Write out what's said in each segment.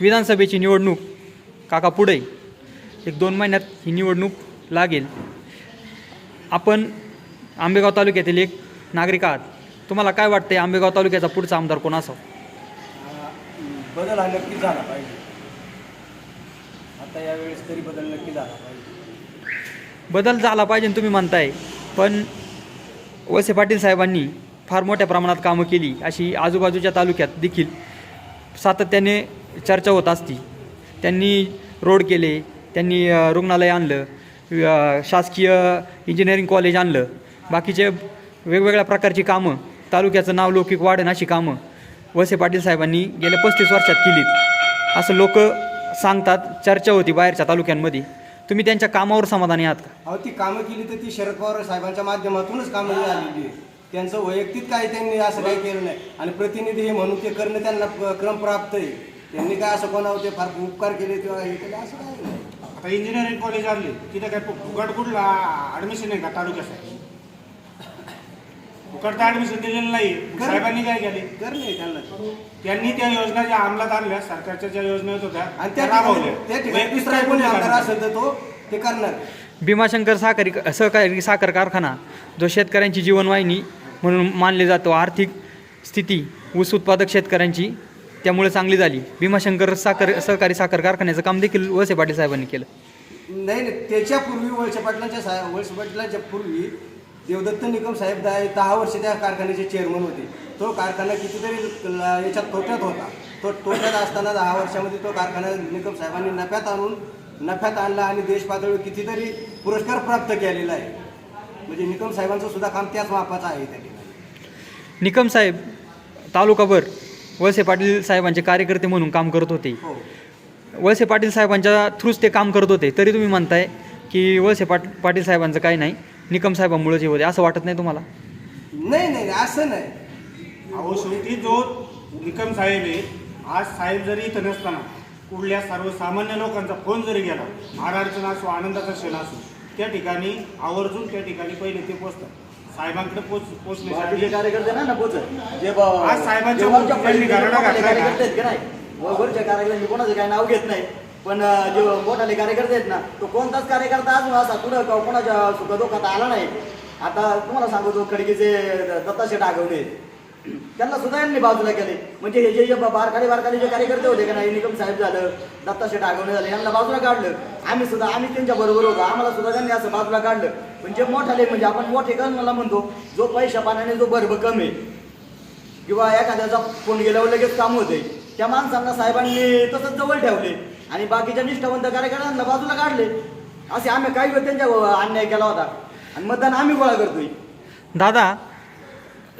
विधानसभेची निवडणूक काका पुढे. एक दोन महिन्यात ही निवडणूक लागेल. आपण आंबेगाव तालुक्यातील एक नागरिक आहात. तुम्हाला काय वाटते आंबेगाव तालुक्याचा पुढचा आमदार कोण असावा? बदल हा नक्की झाला पाहिजे. आता यावेळेस तरी बदल नक्की झाला पाहिजे. बदल झाला पाहिजे तुम्ही म्हणताय पण वसे पाटील साहेबांनी फार मोठ्या प्रमाणात कामं केली अशी आजूबाजूच्या तालुक्यात देखील सातत्याने चर्चा होत असती. त्यांनी रोड केले त्यांनी रुग्णालय आणलं शासकीय इंजिनिअरिंग कॉलेज आणलं. बाकीचे वेगवेगळ्या प्रकारची कामं तालुक्याचं नाव लौकिक वाढेन अशी कामं वसे पाटील साहेबांनी गेल्या पस्तीस वर्षात केलीत. असं लोक सांगतात चर्चा होती बाहेरच्या तालुक्यांमध्ये. तुम्ही त्यांच्या कामावर समाधानी आहात का? अहो ती कामं केली तर ती शरद पवार साहेबांच्या माध्यमातूनच कामं झालेली आहे त्यांचं वैयक्तिक काही त्यांनी असं काही केलं नाही. आणि प्रतिनिधी हे म्हणून ते करणं त्यांना क्रम प्राप्त आहे. त्यांनी काय असं कोणावर ते फार उपकार केले किंवा हे केले असं नाही आता इंजिनिअरिंग कॉलेज आणले. तिथे काय फु- फुकट कुठला ऍडमिशन आहे का तालुक्यासाठी फुकट तर ऍडमिशन दिलेलं नाही. साहेबांनी काय केले? करणे त्यांना. त्यांनी त्या योजना ज्या अंमलात आणल्या. सरकारच्या ज्या योजना येत होत्या आणि त्या त्या राबवल्या. त्या ठिकाणी वैयक्तिक दुसरा काय कोणी कोणी आमदार करणार? असेल तर तो ते करणार. भीमाशंकर साखरी सहकारी साखर कारखाना जो शेतकऱ्यांची जीवनवाहिनी म्हणून मानले जातो आर्थिक स्थिती ऊस उत्पादक शेतकऱ्यांची त्यामुळे चांगली झाली. भीमाशंकर साखर सहकारी साखर कारखान्याचं काम देखील वळसे पाटील साहेबांनी केलं. नाही नाही त्याच्यापूर्वी वळसे पाटलांच्या साहेब वळसे पाटलांच्या पूर्वी देवदत्त निकम साहेब दहा दहा वर्ष त्या कारखान्याचे चेअरमन होते. तो कारखाना कितीतरी याच्यात तोट्यात होता. तो तोट्यात असताना दहा वर्षामध्ये तो कारखाना निकम साहेबांनी नफ्यात आणून नफ्यात आणला आणि देश पातळीवर कितीतरी पुरस्कार प्राप्त केलेला आहे. म्हणजे निकम साहेबांचं सुद्धा काम त्याच मापाचं आहे त्या ठिकाणी. निकम साहेब तालुकाभर वळसे पाटील साहेबांचे कार्यकर्ते म्हणून काम करत होते. हो. वळसे पाटील साहेबांच्या थ्रूच ते काम करत होते. तरी तुम्ही म्हणताय की वळसे पाट पाटील साहेबांचं काही नाही. निकम साहेबांमुळेच हे होते. असं वाटत नाही तुम्हाला? नाही नाही असं नाही. अहो शेवटी जो निकम साहेब आहे आज साहेब जरी इथं नसताना कुठल्या सर्वसामान्य लोकांचा फोन जरी गेला अडचण असो आनंदाचा क्षण असो त्या ठिकाणी आवर्जून त्या ठिकाणी पहिले ते पोचतात. साहेबांकडे पोच पार्टीचे कार्यकर्ते नाही ना पोचत? जे आज साहेबांच्या जे वरच्या मुलांनी पहिले घराणा मोठाले घातला का? कार्यकर्ते आहेत का नाही? वरच्या कार्यकर्त्यांनी कोणाचं काय नाव घेत नाही. पण जे मोठाले कार्यकर्ते आहेत ना तो कोणताच कार्यकर्ता अजून असा कुठं कोणाच्या सुखदुःखात आला नाही? आता तुम्हाला सांगतो खडकीचे दत्ताशेठ आगवले त्यांना सुद्धा यांनी बाजूला केले. म्हणजे हे जे जे बारकाली बारकाली जे कार्यकर्ते होते का नाही निकम साहेब झालं दत्ताशेठ आगवणे झालं यांना बाजूला काढलं. आम्ही सुद्धा आम्ही त्यांच्या बरोबर होतो. आम्हाला सुद्धा त्यांनी असं बाजूला काढलं. म्हणजे पण जे मोठाले म्हणजे आपण मोठे मला म्हणतो जो पैशा पाण्याने जो बर्ब आहे किंवा एखाद्याचा फोन गेल्यावर लगेच काम होते. त्या माणसांना साहेबांनी तसंच जवळ ठेवले आणि बाकीच्या निष्ठावंत कार्यकर्त्यांना बाजूला काढले. असे आम्ही काही वेळ त्यांच्या अन्याय केला होता. आणि मतदान आम्ही गोळा करतोय. दादा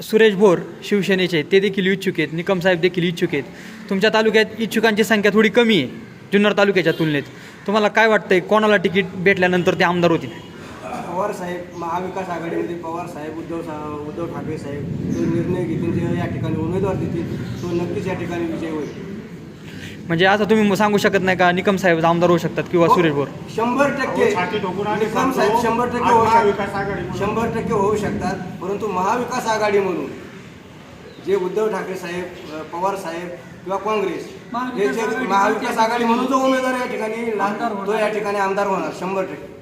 सुरेश भोर शिवसेनेचे ते देखील इच्छुक आहेत. निकम साहेब देखील इच्छुक आहेत. तुमच्या तालुक्यात इच्छुकांची संख्या थोडी कमी आहे जुन्नर तालुक्याच्या तुलनेत. तुम्हाला काय वाटतंय कोणाला तिकीट भेटल्यानंतर ते आमदार होतील? पवार साहेब महाविकास आघाडीमध्ये पवार साहेब उद्धव सा उद्धव ठाकरे साहेब जो निर्णय घेतील जे या ठिकाणी उमेदवार देतील तो नक्कीच या ठिकाणी विजय होईल. म्हणजे असं तुम्ही सांगू शकत नाही का निकम साहेब आमदार होऊ शकतात किंवा सुरेश भोर शंभर टक्के. निकम साहेब शंभर टक्के होऊ महाविकास शकतात शंभर टक्के होऊ शकतात परंतु महाविकास आघाडी म्हणून जे उद्धव ठाकरे साहेब पवार साहेब किंवा काँग्रेस हे जे महाविकास आघाडी म्हणून जो उमेदवार या ठिकाणी तो या ठिकाणी आमदार होणार शंभर टक्के.